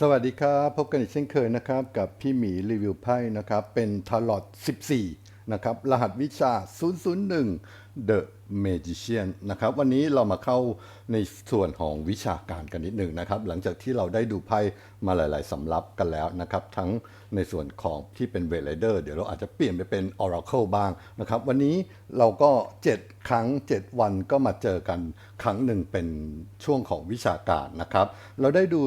สวัสดีครับ พบกันอีกเช่นเคยนะครับ กับพี่หมีรีวิวไพ่นะครับ เป็นทาร์ลอต14 นะครับ รหัสวิชา 001 The Magician นะครับ วันนี้เรามาเข้าในส่วนของวิชาการกันนิดหนึ่งนะครับ หลังจากที่เราได้ดูไพ่มาหลาย ๆ สำรับกันแล้วนะครับ ทั้งในส่วนของที่เป็นเว l เดอร์เดี๋ยวเราอาจจะเปลี่ยนไปเป็น Oracle บ้างนะครับ วันนี้เราก็ 7 ครั้ง 7 วันก็มาเจอกันครั้งหนึ่งเป็นช่วงของวิชาการนะครับ เราได้ดู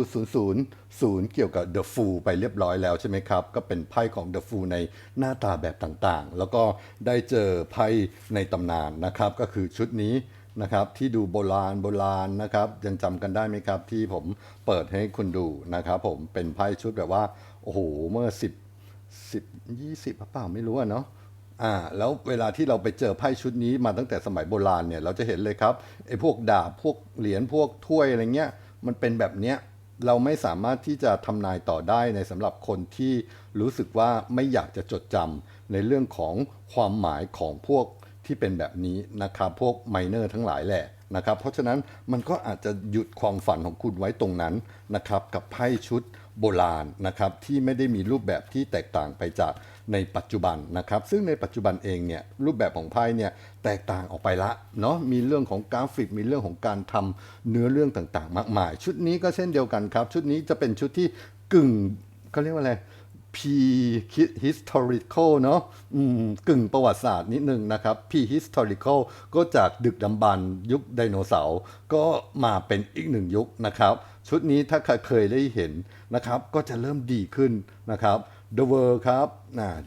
000เกี่ยวกับ The Fool ไปเรียบร้อยแล้วใช่ไหมครับ ก็เป็นไพ่ของ The Fool ในหน้าตาแบบต่างๆ แล้วก็ได้เจอไพ่ในตำนานนะครับ ก็คือชุดนี้นะครับที่ดูโบราณโบราณนะครับยังจำกันได้ไหมครับ ที่ผมเปิดให้คุณดูนะครับผมเป็นไพ่ชุดแบบว่า โอ้โห เมื่อ 10 10 20เปล่าไม่รู้อะเนาะอ่าแล้วเวลาที่เราไปเจอไพ่ชุดนี้มาตั้งแต่สมัยโบราณเนี่ยเราจะเห็นเลยครับไอ้พวกดาบพวกเหรียญพวกถ้วยอะไรเงี้ยมันเป็นแบบเนี้ย เราไม่สามารถที่จะทำนายต่อได้ในสำหรับคนที่รู้สึกว่าไม่อยากจะจดจำในเรื่องของความหมายของพวกที่เป็นแบบนี้นะครับ พวกไมเนอร์ทั้งหลายแหละนะครับ เพราะฉะนั้นมันก็อาจจะหยุดความฝันของคุณไว้ตรงนั้นนะครับ กับไพ่ชุดโบราณนะครับที่ไม่ได้มีรูปแบบที่แตกต่างไปจาก ในปัจจุบันนะครับ ซึ่งในปัจจุบันเองเนี่ยรูปแบบของไพ่เนี่ยแตกต่างออกไปละเนาะมีเรื่องของกราฟิกมีเรื่องของการทำเนื้อเรื่องต่างๆ มากมาย ชุดนี้ก็เช่นเดียวกันครับ ชุดนี้จะเป็นชุดที่กึ่งเขาเรียกว่าอะไร P historical เนาะกึ่งประวัติศาสตร์นิดนึงนะครับ P historical ก็จากดึกดำบรรยุคไดโนเสาร์ก็มาเป็นอีกหนึ่งยุคนะครับ ชุดนี้ถ้าใครเคยได้เห็นนะครับ ก็จะเริ่มดีขึ้นนะครับ The World ครับ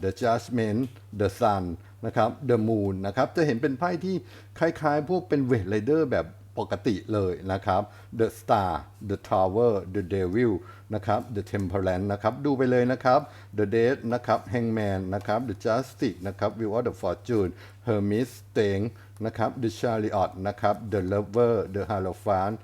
The Judgment The Sun นะครับ The Moon นะครับ จะเห็นเป็นไพ่ที่คล้ายๆ พวกเป็นเวทไรเดอร์แบบปกติเลยนะครับ The Star The Tower The Devil นะครับ The Temperance นะครับ ดูไปเลยนะครับ The Dead นะครับ Hangman นะครับ The Justice นะครับ Wheel of the Fortune Hermes Strength นะครับ The Chariot นะครับ The Lover The Hierophant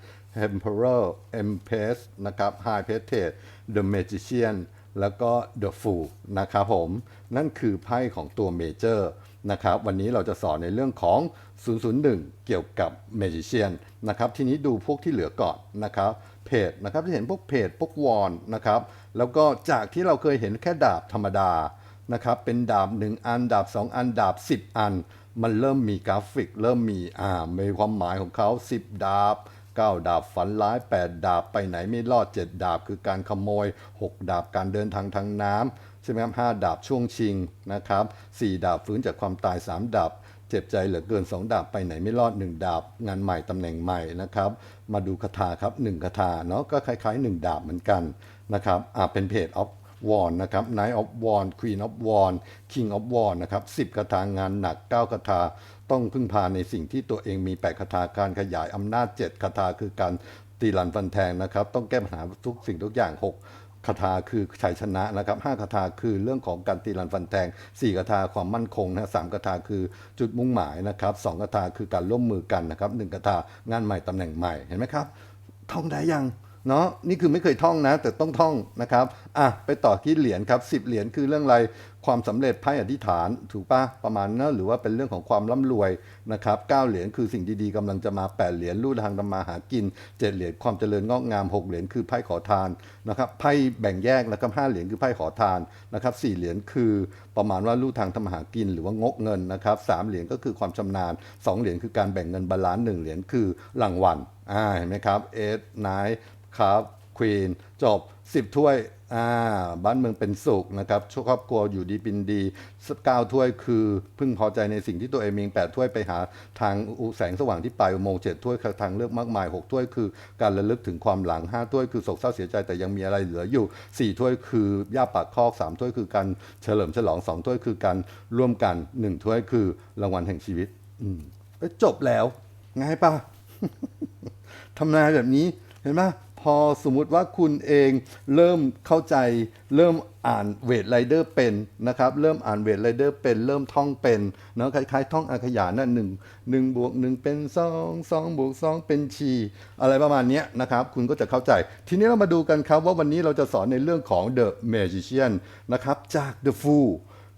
Emperor Empress นะครับ High Priestess The Magician แล้วก็ The Fool นะครับผม นั่นคือไพ่ของตัวเมเจอร์นะครับ วันนี้เราจะสอนในเรื่องของ 001 เกี่ยวกับ Magician นะครับ ทีนี้ดูพวกที่เหลือก่อนนะครับ เพจนะครับจะเห็นพวกเพจพวกวอนนะครับ แล้วก็จากที่เราเคยเห็นแค่ดาบธรรมดานะครับ เป็นดาบ 1 อัน ดาบ 2 อัน ดาบ 10 อัน มันเริ่มมีกราฟิก เริ่มมีอ่ามีความหมายของเขา 10 ดาบ 9 ดาบฝันร้าย 8 ดาบไปไหนไม่รอด 7 ดาบคือการขโมย 6 ดาบการเดินทางทางน้ำใช่ไหมครับ5ดาบช่วงชิงนะครับ4ดาบฟื้นจากความตาย 3 ดาบเจ็บใจเหลือเกิน 2 ดาบไปไหนไม่รอด 1 ดาบงานใหม่ตำแหน่งใหม่นะครับ มาดูคาถาครับ 1 คาถาเนาะก็คล้ายๆ 1 ดาบเหมือนกันนะครับอ่าเป็นเพจออฟวอนนะครับ Knight of w a n Queen of w a n King of w a n นะครับ10คาถางานหนัก 9 คาถา ต้องพึ่งพาในสิ่งที่ตัวเองมี8คาถาการขยายอำนาจ7คาถาคือการตีลันฟันแทงนะครับ ต้องแก้ปัญหาทุกสิ่งทุกอย่าง6คาถาคือชัยชนะนะครับ5คาถาคือเรื่องของการตีลันฟันแทง4คาถาความมั่นคงนะสามคาถาคือจุดมุ่งหมายนะครับสองคาถาคือการร่วมมือกันนะครับหนึ่งคาถางานใหม่ตำแหน่งใหม่เห็นไหมครับท่องได้ยัง เนาะนี่คือไม่เคยท่องนะ แต่ต้องท่องนะครับอะไปต่อที่เหรียญครับ10เหรียญคือเรื่องอะไรความสำเร็จไพ่อธิษฐานถูกปะประมาณนั้นหรือว่าเป็นเรื่องของความร่ำรวยนะครับ9เหรียญคือสิ่งดีๆกำลังจะมา8เหรียญลู่ทางทำมาหากิน7เหรียญความเจริญงอกงาม6เหรียญคือไพ่ขอทานนะครับไพ่แบ่งแยกแล้วก็5เหรียญคือไพ่ขอทานนะครับ4เหรียญคือประมาณว่าลู่ทางทำมาหากิน หรือว่างกเงินนะครับสามเหรียญก็คือความชำนาญสองเหรียญคือการแบ่งเงินบาลานซ์หนึ่งเหรียญคือรางวัลอ่าเห็นไหมครับเอสไนท ครับควีนจบ 10 ถ้วยอ่าบ้านเมืองเป็นสุขนะครับชครอบครัวอยู่ดีป็นดีเก้าถ้วยคือพึ่งพอใจในสิ่งที่ตัวเองมีแปดถ้วยไปหาทางอุแสงสว่างที่ปลายอุโมงค์เจ็ดถ้วยคือทางเลือกมากมายหกถ้วยคือการระลึกถึงความหลังห้าถ้วยคือโศกเศร้าเสียใจแต่ยังมีอะไรเหลืออยู่สี่ถ้วยคือย่าปากคอกสามถ้วยคือการเฉลิมฉลองสองถ้วยคือการร่วมกันหนึ่งถ้วยคือรางวัลแห่งชีวิตอืมจบแล้วง่ายปะทำนายแบบนี้เห็นไหม อสมมุติว่าคุณเองเริ่มเข้าใจ เริ่มอ่านเวทไรเดอร์เป็นนะครับ เริ่มอ่านเวทไรเดอร์เป็น เริ่มท่องเป็นเนาะคล้ายๆ ท่องอาขยานนั่นหนึ่งหนึ่งบวกหนึ่งเป็นสองสองบวกสองเป็นชีอะไรประมาณนี้นะครับ คุณก็จะเข้าใจ ทีนี้เรามาดูกันครับว่าวันนี้เราจะสอนในเรื่องของ The Magician นะครับจาก The Fool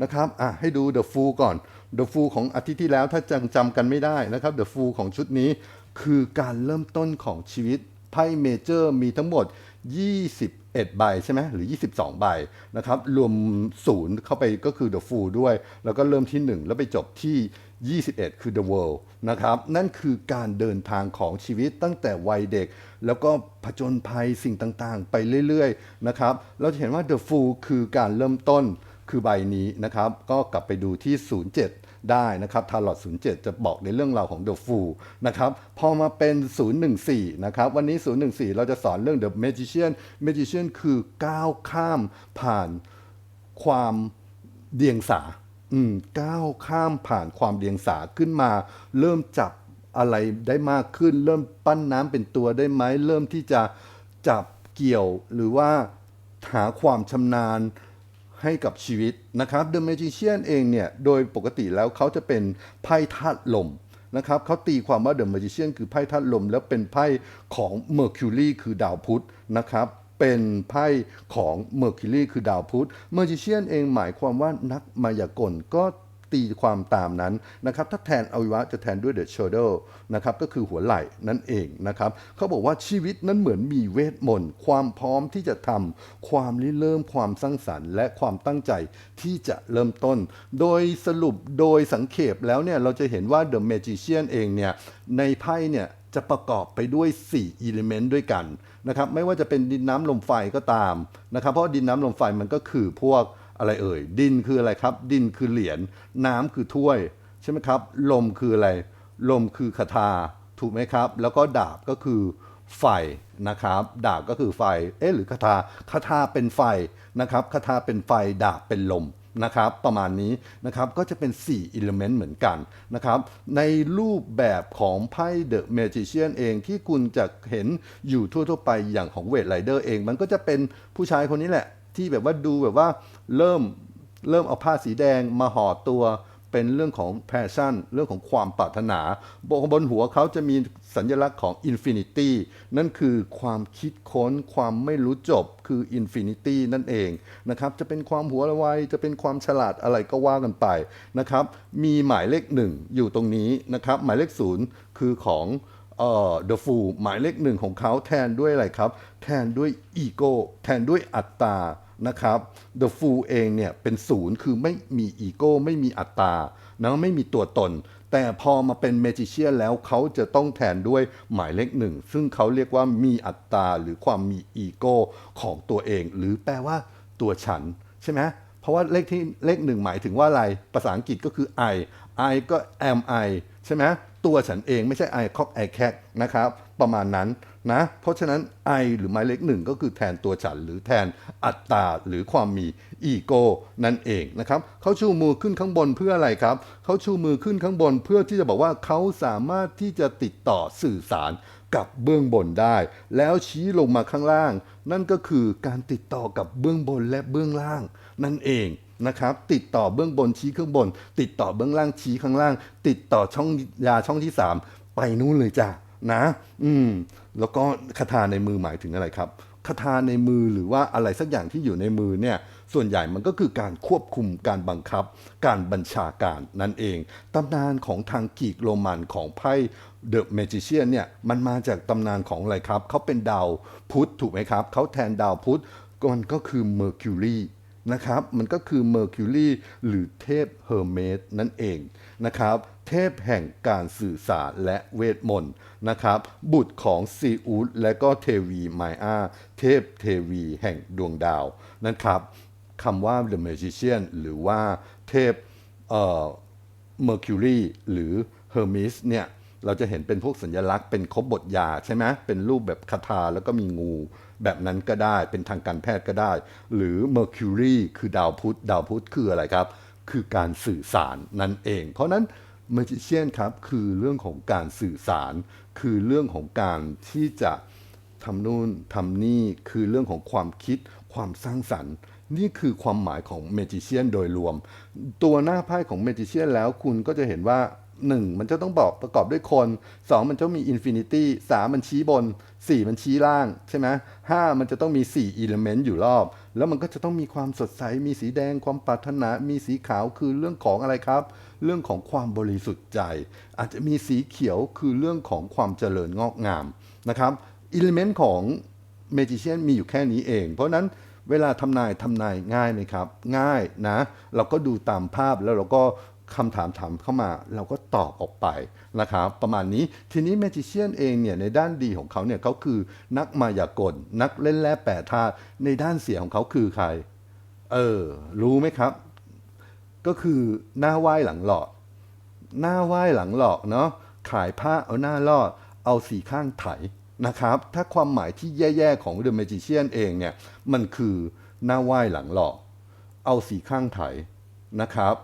นะครับอะให้ดู The Fool ก่อน The Fool ของอาทิตย์ที่แล้วถ้าจังจำกันไม่ได้นะครับ The Fool ของชุดนี้คือการเริ่มต้นของชีวิต ไพ่เมเจอร์มีทั้งหมด 21 ใบใช่ไหมหรือ 22 ใบนะครับ รวมศูนย์เข้าไปก็คือ The Fool ด้วย แล้วก็เริ่มที่ 1 แล้วไปจบที่ 21 คือ The World นะครับ นั่นคือการเดินทางของชีวิตตั้งแต่วัยเด็ก แล้วก็ผจญภัยสิ่งต่างๆ ไปเรื่อยๆนะครับ เราจะเห็นว่า The Fool คือการเริ่มต้นคือใบนี้นะครับ ก็กลับไปดูที่ 07 ได้นะครับทาร์ลอต07 จะบอกในเรื่องราวของ The Fool นะครับพอมาเป็น 014 นะครับ วันนี้ 014 เราจะสอนเรื่อง The Magician Magician คือก้าวข้ามผ่านความเดียงสาอืมก้าวข้ามผ่านความเดียงสาขึ้นมา เริ่มจับอะไรได้มากขึ้น เริ่มปั้นน้ำเป็นตัวได้ไหมเริ่มที่จะจับเกี่ยวหรือว่าหาความชำนาญ กับชีวิตนะครับ The Magician เองเนี่ย โดยปกติแล้วเขาจะเป็นไพ่ธาตุลมนะครับเขาตีความว่า The Magician คือไพ่ธาตุลม แล้วเป็นไพ่ของ Mercury คือดาวพุธนะครับเป็นไพ่ของ Mercury คือดาวพุธ Magician เองหมายความว่านักมายากลก็ ตีความตามนั้นนะครับถ้าแทนอวัยวะจะแทนด้วย the shoulder นะครับก็คือหัวไหล่นั่นเองนะครับเขาบอกว่าชีวิตนั้นเหมือนมีเวทมนต์ความพร้อมที่จะทำความริเริ่มความสร้างสรรค์ และความตั้งใจที่จะเริ่มต้น โดยสรุปโดยสังเขปแล้วเนี่ยเราจะเห็นว่า the magician เองเนี่ยในไพ่เนี่ยจะประกอบไปด้วย 4 element ด้วยกันนะครับไม่ว่าจะเป็นดินน้ำลมไฟก็ตามนะครับเพราะดินน้ำลมไฟมันก็คือพวก อะไรเอ่ย ดินคืออะไรครับ ดินคือเหรียญน้ำคือถ้วย ใช่ไหมครับ ลมคืออะไร ลมคือคาถาถูกไหมครับ แล้วก็ดาบก็คือไฟนะครับ ดาบก็คือไฟ เอ๊ะหรือคาถาคาถาเป็นไฟนะครับคาถาเป็นไฟดาบเป็นลมนะครับประมาณนี้นะครับก็จะเป็น 4 element เหมือนกันนะครับในรูปแบบของไพ่ The Magician เองที่คุณจะเห็นอยู่ทั่วๆไปอย่างของเวทไรเดอร์เอง มันก็จะเป็นผู้ชายคนนี้แหละ ที่แบบว่าดูแบบว่าเริ่มเริ่มเอาผ้าสีแดงมาห่อตัวเป็นเรื่องของ passion เรื่องของความปรารถนาบนบนหัวเขาจะมีสัญลักษณ์ของ infinity นั่นคือความคิดค้นความไม่รู้จบคือ infinity นั่นเองนะครับจะเป็นความหัวไวจะเป็นความฉลาดอะไรก็ว่ากันไปนะครับมีหมายเลขหนึ่งอยู่ตรงนี้นะครับหมายเลขศูนย์คือของ เอ่อ The Fool หมายเลขหนึ่งของเขาแทนด้วยอะไรครับ แทนด้วยอีโก้แทนด้วยอัตตานะครับ The Fool เองเนี่ยเป็นศูนย์คือไม่มีอีโก้ไม่มีอัตตานะไม่มีตัวตน แต่พอมาเป็นเมจิเชียนแล้วเขาจะต้องแทนด้วยหมายเลขหนึ่ง ซึ่งเขาเรียกว่ามีอัตตาหรือความมีอีโก้ของตัวเอง หรือแปลว่าตัวฉัน ใช่ไหมเพราะว่าเลขที่เลขหนึ่งหมายถึงว่าอะไร ภาษาอังกฤษก็คือ I I ก็ am I ใช่ไหม ตัวฉันเองไม่ใช่ I cock I cat นะครับ ประมาณนั้นนะ เพราะฉะนั้น I หรือหมายเลขหนึ่งก็คือแทนตัวฉัน หรือแทนอัตตาหรือความมีอีโก้นั่นเองนะครับเขาชูมือขึ้นข้างบนเพื่ออะไรครับเขาชูมือขึ้นข้างบนเพื่อที่จะบอกว่าเขาสามารถที่จะติดต่อสื่อสารกับเบื้องบนได้ แล้วชี้ลงมาข้างล่าง นั่นก็คือการติดต่อกับเบื้องบนและเบื้องล่างนั่นเอง นะครับติดต่อเบื้องบนชี้ข้างบน ติดต่อเบื้องล่างชี้ข้างล่าง ติดต่อช่องยาช่องที่สามไปนู่นเลยจ้ะนะ อืม แล้วก็คาถาในมือหมายถึงอะไรครับคาถาในมือหรือว่าอะไรสักอย่างที่อยู่ในมือเนี่ยส่วนใหญ่มันก็คือการควบคุมการบังคับ การบัญชาการนั่นเองตำนานของทางกรีกโรมันของไพ่เดอะเมจิเชียนเนี่ยมันมาจากตำนานของอะไรครับ เขาเป็นดาวพุธถูกไหมครับ เขาแทนดาวพุธมันก็คือเมอร์คิวรี นะครับมันก็คือเมอร์คิวรีหรือเทพเฮอร์เมสนั่นเองนะครับเทพแห่งการสื่อสารและเวทมนต์นะครับบุตรของซีอูดและก็เทวีไมอาเทพเทวีแห่งดวงดาวนะครับคำว่า The Magician หรือว่าเทพเอ่อ Mercury หรือ Hermes เนี่ยเราจะเห็นเป็นพวกสัญลักษณ์เป็นคบบทยาใช่ไหมเป็นรูปแบบคาถาแล้วก็มีงู แบบนั้นก็ได้เป็นทางการแพทย์ก็ได้ หรือ Mercury คือดาวพุธดาวพุธคืออะไรครับ คือการสื่อสารนั่นเอง เพราะนั้น Magician ครับคือเรื่องของการสื่อสาร คือเรื่องของการที่จะทำนู่นทำนี่คือเรื่องของความคิดความสร้างสรรค์ นี่คือความหมายของเมจิเชียนโดยรวม ตัวหน้าไพ่ของเมจิเชียนแล้วคุณก็จะเห็นว่า 1 มันจะต้องบอกประกอบด้วยคน 2 มันจะมีอินฟินิตี้สามมันชี้บน 4 มันชี้ล่างใช่ไหมห้ามันจะต้องมี4อิเลเมนต์อยู่รอบ แล้วมันก็จะต้องมีความสดใส มีสีแดงความปรารถนา มีสีขาวคือเรื่องของอะไรครับ เรื่องของความบริสุทธิ์ใจ อาจจะมีสีเขียวคือเรื่องของความเจริญงอกงามนะครับอิเลเมนต์ของเมจิเชียนมีอยู่แค่นี้เอง เพราะนั้นเวลาทำนายทำนายง่ายไหมครับ ง่ายนะ เราก็ดูตามภาพแล้วเราก็ คำถามถามเข้ามาเราก็ตอบออกไปนะครับประมาณนี้ทีนี้เมจิเชียนเองเนี่ยในด้านดีของเขาเนี่ยเขาคือนักมายากล นักเล่นแร่แปรธาตุในด้านเสียของเขาคือใคร เออ รู้ไหมครับ ก็คือหน้าไหว้หลังหลอดหน้าไหว้หลังหลอกเนาะขายผ้าเอาหน้ารอด เอาสีข้างไถนะครับ ถ้าความหมายที่แย่ๆของ The Magician เองเนี่ย มันคือหน้าไหว้หลังหลอก เอาสีข้างไถนะครับ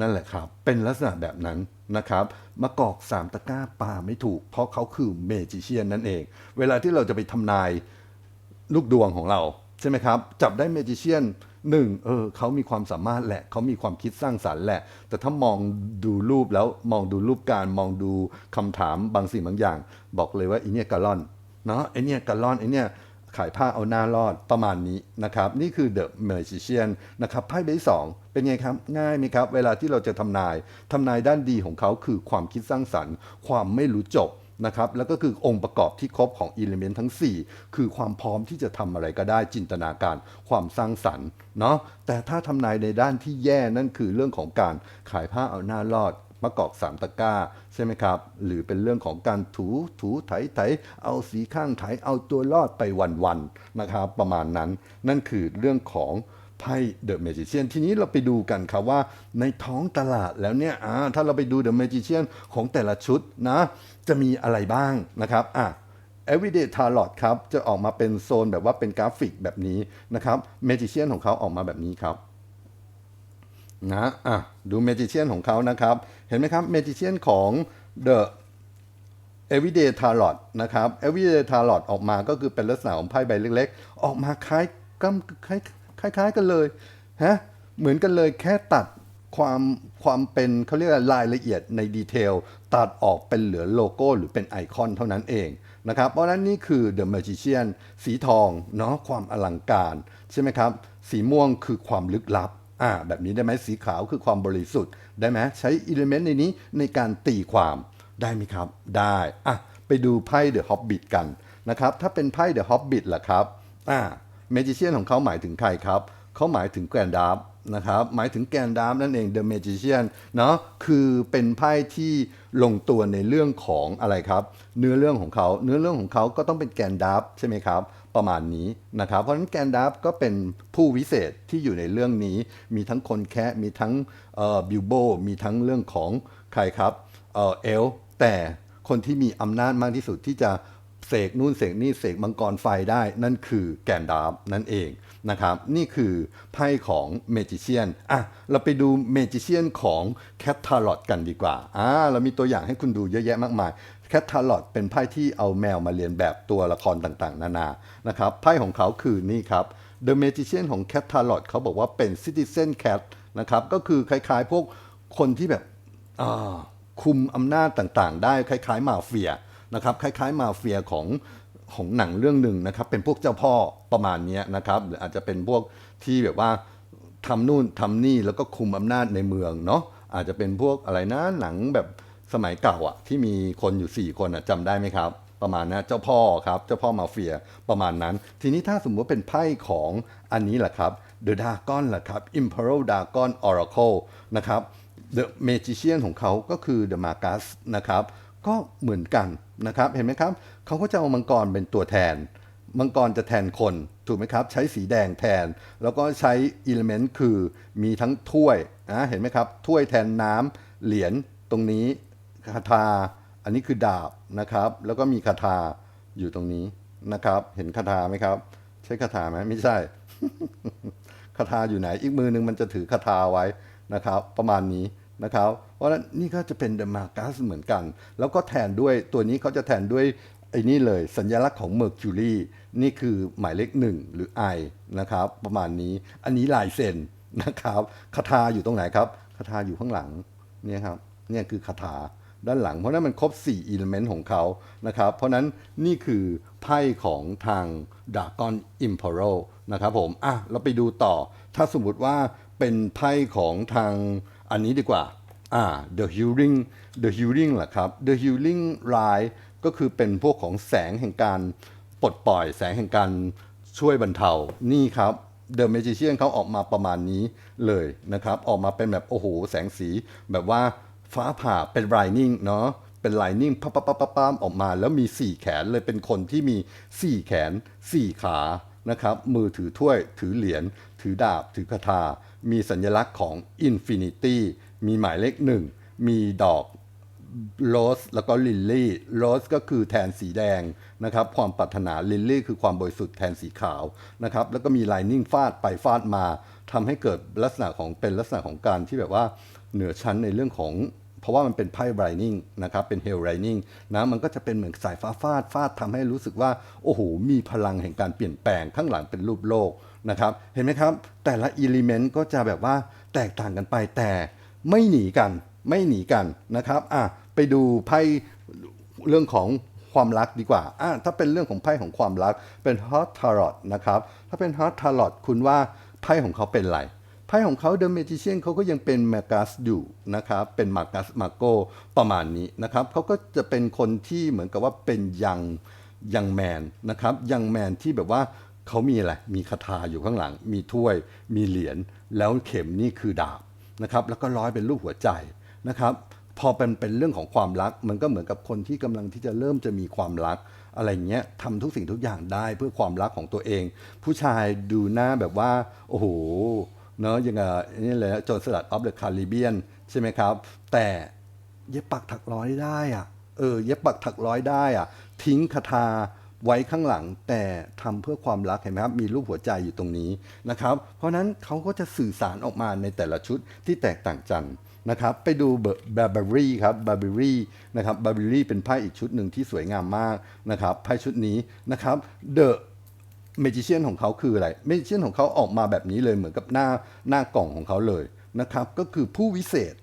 นั่นแหละครับ เป็นลักษณะแบบนั้นนะครับ มะกอกสามตะก้าปาไม่ถูก เพราะเขาคือเมจิเชียนนั่นเอง เวลาที่เราจะไปทำนายลูกดวงของเรา ใช่ไหมครับ จับได้เมจิเชียนหนึ่งเออเขามีความสามารถแหละเขามีความคิดสร้างสรรค์แหละ แต่ถ้ามองดูรูปแล้วมองดูรูปการมองดูคำถามบางสิ่งบางอย่าง บอกเลยว่าไอเนี่ยกาลอนเนาะไอเนี่ยกาลอนไอเนี่ย ขายผ้าเอาหน้ารอดประมาณนี้นะครับ นี่คือ The Magician นะครับไพ่ใบสองเป็นไงครับ ง่ายไหมครับ เวลาที่เราจะทำนายทำนายด้านดีของเขาคือความคิดสร้างสรรค์ ความไม่รู้จบนะครับแล้วก็คือองค์ประกอบที่ครบของอิเลเมนต์ทั้ง 4 คือความพร้อมที่จะทำอะไรก็ได้จินตนาการความสร้างสรรค์เนาะแต่ถ้าทำนายในด้านที่แย่นั่นคือเรื่องของการขายผ้าเอาหน้ารอด มะกอกสามตะกร้าใช่ไหมครับ หรือเป็นเรื่องของการถูถูไถไถเอาสีข้างไถเอาตัวรอดไปวันๆนะครับ ประมาณนั้นนั่นคือเรื่องของไพ่เดอะเมจิเชียนทีนี้เราไปดูกันครับว่าในท้องตลาดแล้วเนี่ยถ้าเราไปดูเดอะเมจิเชียนของแต่ละชุดนะ จะมีอะไรบ้างนะครับอะ Everyday Tarot ครับ จะออกมาเป็นโซนแบบว่าเป็นกราฟิกแบบนี้นะครับเมจิเชียนของเขาออกมาแบบนี้ครับนะอะดูเมจิเชียนของเขานะครับ เห็นไหมครับเมจิเชียนของ The Everyday Tarot นะครับ Everyday Tarot ออกมาก็คือเป็นลักษณะของไพ่ใบเล็กๆ ออกมาคล้ายกำคล้ายคล้ายๆกันเลยฮะเหมือนกันเลยแค่ตัดความความเป็นเขาเรียกรายละเอียดในดีเทล ตัดออกเป็นเหลือโลโก้หรือเป็นไอคอนเท่านั้นเองนะครับ เพราะฉะนั้นนี่คือ The Magician สีทองเนาะความอลังการ ใช่ไหมครับ สีม่วงคือความลึกลับ อ่าแบบนี้ได้ไหมสีขาวคือความบริสุทธิ์ได้ไหมใช้อิเลเมนต์ในนี้ในการตีความได้ไหมครับ ได้อะไปดูไพ่เดอะฮอบบิทกันนะครับถ้าเป็นไพ่เดอะฮอบบิทล่ะครับอ่าเมจิเชียนของเขาหมายถึงใครครับเขาหมายถึงแกรนดาร์ฟนะครับหมายถึงแกรนดาร์ฟนั่นเองเดอะเมจิเชียนเนาะคือเป็นไพ่ที่ลงตัวในเรื่องของอะไรครับ เนื้อเรื่องของเขา เนื้อเรื่องของเขาก็ต้องเป็นแกนดาร์ฟใช่ไหมครับ ประมาณนี้นะครับเพราะฉะนั้นแกนดับก็เป็นผู้วิเศษที่อยู่ในเรื่องนี้ มีทั้งคนแคะมีทั้งบิลโบมีทั้งเรื่องของใครครับเอเอลแต่คนที่มีอำนาจมากที่สุดที่จะเสกนู่นเสกนี่เสกมังกรไฟได้นั่นคือแกนดับนั่นเองนะครับ นี่คือไพ่ของเมจิเชียนอะเราไปดูเมจิเชียนของแคททารอตกันดีกว่าอ่าเรามีตัวอย่างให้คุณดูเยอะแยะมากมาย แคททาร์ลอตเป็นไพ่ที่เอาแมวมาเรียนแบบตัวละครต่างๆ นานา นะครับ ไพ่ของเขาคือนี่ครับ The Magician ของแคททาร์ลอตเขาบอกว่าเป็น Citizen Cat นะครับ ก็คือคล้ายๆ พวกคนที่แบบคุมอำนาจต่างๆ ได้คล้ายๆ มาเฟียนะครับ คล้ายๆ มาเฟียของของหนังเรื่องหนึ่งนะครับ เป็นพวกเจ้าพ่อประมาณนี้นะครับ หรืออาจจะเป็นพวกที่แบบว่าทำนู่นทำนี่แล้วก็คุมอำนาจในเมืองเนาะ อาจจะเป็นพวกอะไรนะหนังแบบ สมัยเก่าอะที่มีคนอยู่ 4 คนอะจำได้ไหมครับ ประมาณนะเจ้าพ่อครับ เจ้าพ่อมาเฟียประมาณนั้น ทีนี้ถ้าสมมติว่าเป็นไพ่ของอันนี้แหละครับ The Dragon แหละครับ Imperial Dragon Oracle นะครับ The Magician ของเขาก็คือ The Magus นะครับก็เหมือนกันนะครับเห็นไหมครับเขาก็จะเอามังกรเป็นตัวแทน มังกรจะแทนคนถูกไหมครับ ใช้สีแดงแทน แล้วก็ใช้อิเลเมนต์คือมีทั้งถ้วยนะเห็นไหมครับถ้วยแทนน้ำเหรียญตรงนี้ คาถาอันนี้คือดาบนะครับ แล้วก็มีคาถาอยู่ตรงนี้นะครับ เห็นคาถาไหมครับ ใช้คาถาไหมไม่ใช่คาถาอยู่ไหนอีกมือหนึ่งมันจะถือคาถาไว้นะครับ ประมาณนี้นะครับ เพราะฉะนั้นนี่ก็จะเป็นเดมาร์กัสเหมือนกัน แล้วก็แทนด้วยตัวนี้เขาจะแทนด้วยไอ้นี่เลยสัญลักษณ์ของเมอร์คิวรีนี่คือหมายเลขหนึ่งหรือ I นะครับ ประมาณนี้อันนี้ลายเซ็นนะครับคาถาอยู่ตรงไหนครับคาถาอยู่ข้างหลังเนี่ยครับเนี่ยคือคาถา ด้านหลัง เพราะนั้นมันครบ4อิเลเมนต์ของเขานะครับ เพราะนั้นนี่คือไพ่ของทางดากอนอิมพอรนะครับผม อะ เราไปดูต่อ ถ้าสมมติว่าเป็นไพ่ของทางอันนี้ดีกว่า อ่า The Healing The Healing แหละครับ The Healing Line ก็คือเป็นพวกของแสงแห่งการปลดปล่อยแสงแห่งการช่วยบรรเทา นี่ครับเดอะเมจิเชียนเขาออกมาประมาณนี้เลยนะครับ ออกมาเป็นแบบ โอ้โห แสงสีแบบว่า ฟ้าผ่าเป็นไรนิ่งเนาะเป็นไลนิ่งปั๊บปั๊บปั๊บปั๊บออกมา แล้วมี 4 แขนเลยเป็นคนที่มี 4 แขน 4 ขานะครับ มือถือถ้วย ถือเหรียญ ถือดาบ ถือคาถา มีสัญลักษณ์ของ Infinity มีหมายเลขหนึ่ง มีดอกโรสแล้วก็ลิลลี่โรสก็คือแทนสีแดงนะครับ ความปรารถนาลิลลี่คือความบริสุทธิ์แทนสีขาวนะครับ แล้วก็มีไลนิ่งฟาดไปฟาดมาทำให้เกิดลักษณะของเป็นลักษณะของการที่แบบว่า เหนือชั้นในเรื่องของเพราะว่ามันเป็นไพ่ไรนิ่งนะครับ เป็นเฮลไรนิ่งนะมันก็จะเป็นเหมือนสายฟ้าฟาดฟาดทำให้รู้สึกว่า โอ้โห มีพลังแห่งการเปลี่ยนแปลงข้างหลังเป็นรูปโลกนะครับ เห็นไหมครับ แต่ละอิเลเมนต์ก็จะแบบว่าแตกต่างกันไปแต่ไม่หนีกันไม่หนีกันนะครับอะไปดูไพ่เรื่องของความรักดีกว่าอะถ้าเป็นเรื่องของไพ่ของความรักเป็น Hot Tarot นะครับถ้าเป็น Hot Tarot คุณว่าไพ่ของเขาเป็นอะไร ไพ่ของเขาเดอะเมจิเชียนเขาก็ยังเป็นแมกัสอยู่นะครับเป็นมากัสมาโกประมาณนี้นะครับเขาก็จะเป็นคนที่เหมือนกับว่าเป็นยังยังแมนนะครับยังแมนที่แบบว่าเขามีอะไรมีคาถาอยู่ข้างหลัง มีถ้วย มีเหรียญแล้วเข็มนี่คือดาบนะครับแล้วก็ร้อยเป็นรูปหัวใจนะครับพอเป็นเป็นเรื่องของความรัก มันก็เหมือนกับคนที่กำลังที่จะเริ่มจะมีความรักอะไรเงี้ยทำทุกสิ่งทุกอย่างได้เพื่อความรักของตัวเอง ผู้ชายดูหน้าแบบว่า โอ้โห เนอะยังไงนี่เลยโจรสลัดออฟเดอะคาริเบียนใช่ไหมครับ แต่เย็บปักถักร้อยได้อะเออเย็บปักถักร้อยได้อะทิ้งคาถาไว้ข้างหลังแต่ทำเพื่อความรักเห็นไหมครับมีรูปหัวใจอยู่ตรงนี้นะครับ เพราะนั้นเขาก็จะสื่อสารออกมาในแต่ละชุดที่แตกต่างกันนะครับ ไปดูบาบารีครับบาบารีนะครับบาบารีเป็นไพ่อีกชุดหนึ่งที่สวยงามมากนะครับไพ่ชุดนี้นะครับเดอะ เมจิเชียนของเขาคืออะไรเมจิเชียนของเขาออกมาแบบนี้เลยเหมือนกับหน้าหน้ากล่องของเขาเลยนะครับ ก็คือผู้วิเศษ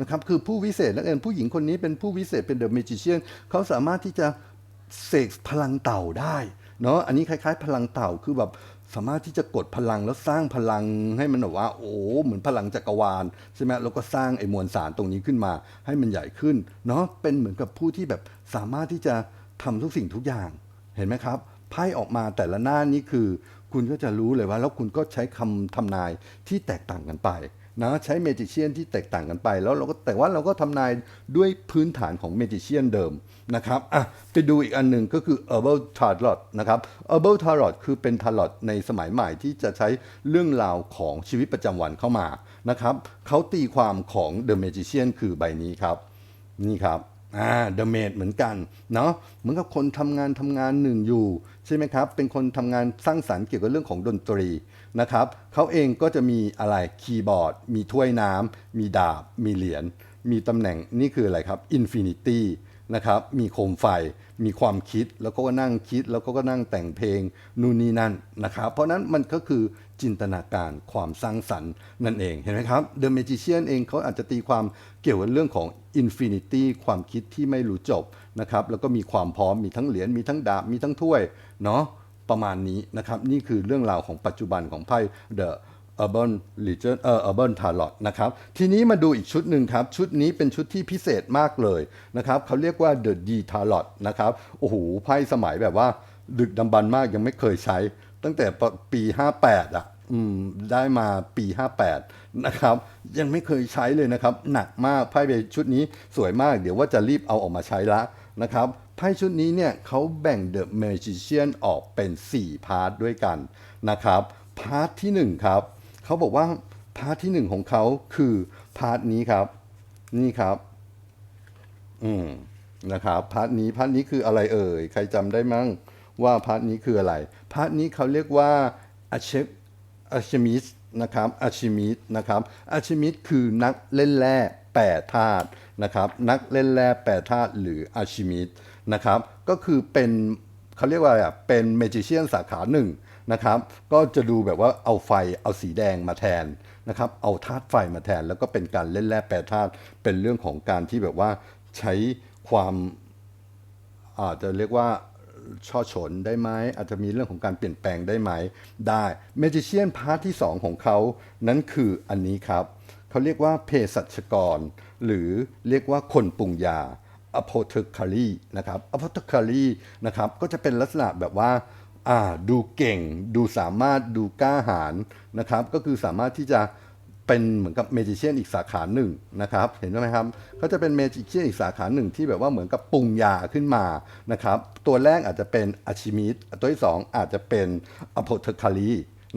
นะครับคือผู้วิเศษแล้วเองผู้หญิงคนนี้เป็นผู้วิเศษเป็นเดอะเมจิเชียนเขาสามารถที่จะเสกพลังเต่าได้เนาะอันนี้คล้าย ๆ พลังเต่าคือแบบสามารถที่จะกดพลังแล้วสร้างพลังให้มันแบบว่า โอ้เหมือนพลังจักรวาลใช่ไหมแล้วก็สร้างไอ้มวลสารตรงนี้ขึ้นมา ให้มันใหญ่ขึ้นเนาะเป็นเหมือนกับผู้ที่แบบสามารถที่จะทำทุกสิ่งทุกอย่างเห็นไหมครับ ไพ่ออกมาแต่ละหน้านี่คือ คุณก็จะรู้เลยว่า แล้วคุณก็ใช้คำทำนายที่แตกต่างกันไปนะใช้เมจิเชียนที่แตกต่างกันไป แล้วเราก็แต่ว่าเราก็ทำนายด้วยพื้นฐานของเมจิเชียนเดิมนะครับอะไปดูอีกอันหนึ่งก็คือ herbal tarot นะครับ herbal tarot คือเป็น tarot ในสมัยใหม่ที่จะใช้เรื่องราวของชีวิตประจำวันเข้ามานะครับเขาตีความของ the magician คือใบนี้ครับ นี่ครับอ่าเดอะเมดเหมือนกันเนาะเหมือนกับคนทำงานทำงานหนึ่งอยู่ ใช่ไหมครับ เป็นคนทำงานสร้างสรรค์เกี่ยวกับเรื่องของดนตรีนะครับเขาเองก็จะมีอะไรคีย์บอร์ด มีถ้วยน้ำมีดาบ มีเหรียญมีตำแหน่งนี่คืออะไรครับอินฟินิตี้ นะครับมีโคมไฟมีความคิดแล้วก็นั่งคิดแล้วก็นั่งแต่งเพลงนู่นนี่นั่นนะครับเพราะนั้นมันก็คือจินตนาการความสร้างสรรค์นั่นเองเห็นไหมครับ The Magician เองเขาอาจจะตีความเกี่ยวกับเรื่องของ Infinity ความคิดที่ไม่รู้จบนะครับแล้วก็มีความพร้อมมีทั้งเหรียญมีทั้งดาบมีทั้งถ้วยเนาะประมาณนี้นะครับนี่คือเรื่องราวของปัจจุบันของไพ่ The Urban Legion เอ่อ Urban Tarot นะครับทีนี้มาดูอีกชุดหนึ่งครับ ชุดนี้เป็นชุดที่พิเศษมากเลยนะครับเขาเรียกว่า The D Tarot นะครับโอ้โหไพ่สมัยแบบว่า ดึกดำบรรพ์มากยังไม่เคยใช้ ตั้งแต่ปี 58อะอืมได้มาปี 58 นะครับ ยังไม่เคยใช้เลยนะครับ หนักมากไพ่ใบชุดนี้สวยมาก เดี๋ยวว่าจะรีบเอาออกมาใช้ละนะครับไพ่ชุดนี้เนี่ยเขาแบ่ง The Magician ออกเป็น 4 พาร์ทด้วยกันนะครับ พาร์ทที่ 1 ครับ เขาบอกว่าพาร์ทที่1ของเขาคือพาร์ทนี้ครับ นี่ครับ อืมนะครับพาร์ทนี้พาร์ทนี้คืออะไรเอ่ย ใครจำได้มั้งว่าพาร์ทนี้คืออะไร พาร์ทนี้เขาเรียกว่าอาเชอาชิมิสนะครับอาชิมิสนะครับอาชิมิสคือนักเล่นแร่แปรธาตุนะครับนักเล่นแร่แปรธาตุหรืออาชิมิสนะครับก็คือเป็นเขาเรียกว่าอะเป็นเมจิเชียนสาขาหนึ่ง นะครับ ก็จะดูแบบว่าเอาไฟเอาสีแดงมาแทนนะครับ เอาธาตุไฟมาแทน แล้วก็เป็นการเล่นแร่แปรธาตุเป็นเรื่องของการที่แบบว่าใช้ความอาจจะเรียกว่าช่อฉนได้ไหมอาจจะมีเรื่องของการเปลี่ยนแปลงได้ไหมได้เมจิเชียนพาร์ทที่ 2 ของเขา นั้นคืออันนี้ครับ เขาเรียกว่าเภสัชกร หรือเรียกว่าคนปรุงยา apothecary นะครับ apothecary นะครับก็จะเป็นลักษณะแบบว่า อ่าดูเก่ง ดูสามารถดูกล้าหาญนะครับ ก็คือสามารถที่จะเป็นเหมือนกับเมจิเชียนอีกสาขาหนึ่งนะครับ เห็นไหมครับเขาจะเป็นเมจิเชียนอีกสาขาหนึ่งที่แบบว่าเหมือนกับปรุงยาขึ้นมานะครับ ตัวแรกอาจจะเป็นอาชิมิตัวที่สองอาจจะเป็น apothecary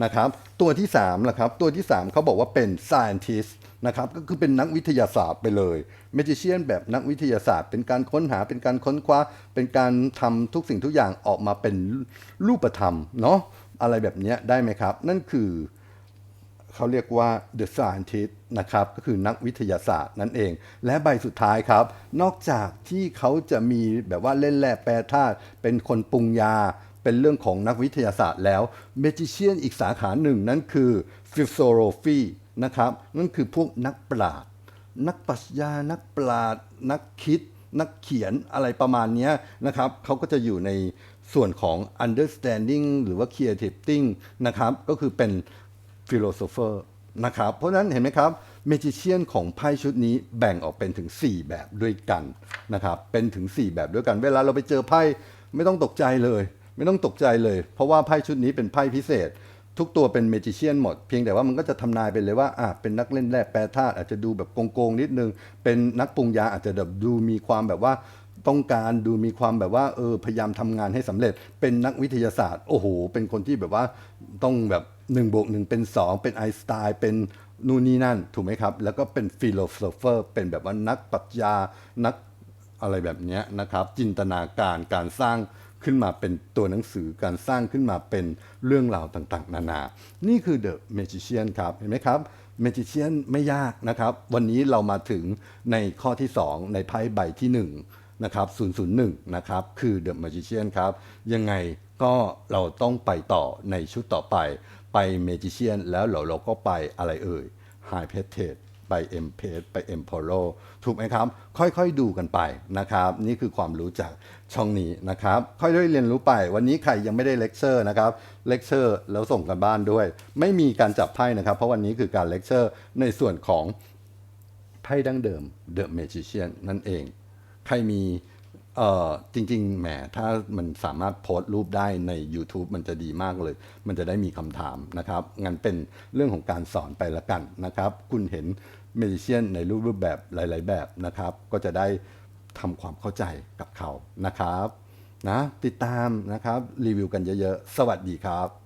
นะครับ ตัวที่3ล่ะครับ ตัวที่ 3เขาบอกว่าเป็น scientist นะครับก็คือเป็นนักวิทยาศาสตร์ไปเลย magician แบบนักวิทยาศาสตร์ เป็นการค้นหาเป็นการค้นคว้า เป็นการทำทุกสิ่งทุกอย่างออกมาเป็นรูปธรรมเนาะอะไรแบบนี้ได้ไหมครับ นั่นคือเขาเรียกว่า the scientist นะครับก็คือนักวิทยาศาสตร์นั่นเอง และใบสุดท้ายครับ นอกจากที่เขาจะมีแบบว่าเล่นแร่แปรธาตุเป็นคนปรุงยา เป็นเรื่องของนักวิทยาศาสตร์แล้ว magician อีกสาขาหนึ่งนั่นคือ philosophy นะครับ นั่นคือพวกนักปราชญ์นักปรัชญานักปราชญ์นักคิด นักเขียนอะไรประมาณนี้นะครับเขาก็จะอยู่ในส่วนของ understanding หรือว่า creative think นะครับ ก็คือเป็น philosopher นะครับ เพราะฉะนั้นเห็นไหมครับ magician ของไพ่ชุดนี้แบ่งออกเป็นถึง 4 แบบด้วยกันนะครับ เป็นถึง 4 แบบด้วยกัน เวลาเราไปเจอไพ่ไม่ต้องตกใจเลย ไม่ต้องตกใจเลย เพราะว่าไพ่ชุดนี้เป็นไพ่พิเศษ ทุกตัวเป็นเมจิเชียนหมด เพียงแต่ว่ามันก็จะทำนายไปเลยว่าอะเป็นนักเล่นแร่แปรธาตุอาจจะดูแบบโกงๆนิดนึง เป็นนักปรุงยาอาจจะแบบดูมีความแบบว่าต้องการดูมีความแบบว่าเออพยายามทำงานให้สำเร็จ เป็นนักวิทยาศาสตร์โอ้โห เป็นคนที่แบบว่าต้องแบบ1บวก1เป็น 2 เป็นไอสไตน์เป็นนู่นนี่นั่น ถูกไหมครับ แล้วก็เป็นฟิโลโซเฟอร์เป็นแบบว่านักปรัชญานักอะไรแบบนี้นะครับ จินตนาการการสร้าง ขึ้นมาเป็นตัวหนังสือการสร้างขึ้นมาเป็นเรื่องราวต่างๆ นานา นี่คือ The Magician ครับเห็นไหมครับ Magician ไม่ยากนะครับ วันนี้เรามาถึงในข้อที่ 2 ในไพ่ใบที่ 1 นะครับ 001 นะครับ คือ The Magician ครับ ยังไงก็เราต้องไปต่อในชุดต่อไป ไป Magician แล้วเราเราก็ไปอะไรเอ่ย High p e t e d ไป M p a g e ไป M p o l o ถูกไหมครับ ค่อยๆดูกันไปนะครับ นี่คือความรู้จากช่องนี้นะครับ ค่อยๆเรียนรู้ไป วันนี้ใครยังไม่ได้เลคเชอร์นะครับเลคเชอร์แล้วส่งกันบ้านด้วย ไม่มีการจับไพ่นะครับ เพราะวันนี้คือการเลคเชอร์ในส่วนของไพ่ดั้งเดิม The Magician นั่นเอง ใครมีเออจริง ๆ แหม ถ้ามันสามารถโพสต์รูปได้ใน YouTube มันจะดีมากเลย มันจะได้มีคำถามนะครับ งั้นเป็นเรื่องของการสอนไปละกันนะครับ คุณเห็น เมดิเชียนในรูปรูปแบบหลาย ๆ แบบนะครับ ก็จะได้ทำความเข้าใจกับเขานะครับนะติดตามนะครับรีวิวกันเยอะ ๆ สวัสดีครับ